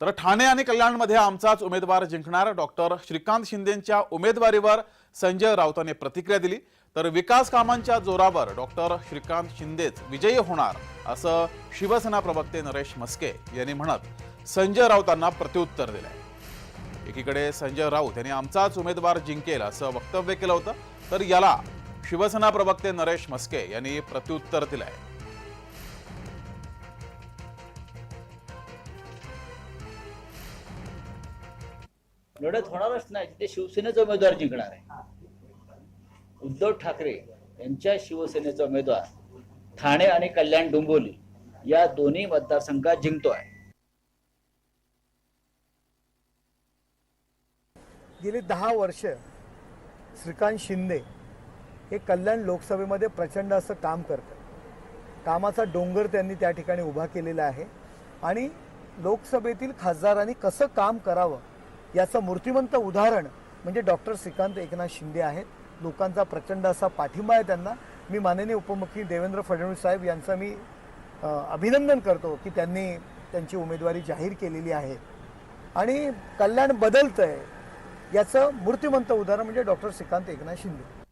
तर ठाणे आणि कल्याणमध्ये आमचाच उमेदवार जिंकणार डॉक्टर श्रीकांत शिंदेंच्या उमेदवारीवर संजय राऊतांनी प्रतिक्रिया दिली. तर विकास कामांच्या जोरावर डॉक्टर श्रीकांत शिंदेच विजयी होणार असं शिवसेना प्रवक्ते नरेश मस्के यांनी म्हणत संजय राऊतांना प्रत्युत्तर दिलंय. एकीकडे संजय राऊत यांनी आमचाच उमेदवार जिंकेल असं वक्तव्य केलं होतं तर याला शिवसेना प्रवक्ते नरेश मस्के यांनी प्रत्युत्तर दिलंय. लढत होणारच नाही ते शिवसेनेचा उमेदवार जिंकणार आहे. उद्धव ठाकरे यांच्या शिवसेनेचा उमेदवार ठाणे आणि कल्याण डोंबिवली या दोन्ही मतदारसंघात जिंकतो आहे गेली दहा वर्ष श्रीकांत शिंदे हे कल्याण लोकसभेमध्ये प्रचंड असं काम करतात. कामाचा डोंगर त्यांनी त्या ठिकाणी उभा केलेला आहे. आणि लोकसभेतील खासदारांनी कसं काम करावं याचं मूर्तिमंत उदाहरण म्हणजे डॉक्टर श्रीकांत एकनाथ शिंदे आहेत. लोकांचा प्रचंड असा पाठिंबा आहे त्यांना. मी माननीय उपमुख्यमंत्री देवेंद्र फडणवीस साहेब यांचं मी अभिनंदन करतो की त्यांनी त्यांची उमेदवारी जाहीर केलेली आहे. आणि कल्याण बदलतंय याचं मूर्तिमंत उदाहरण म्हणजे डॉक्टर श्रीकांत एकनाथ शिंदे.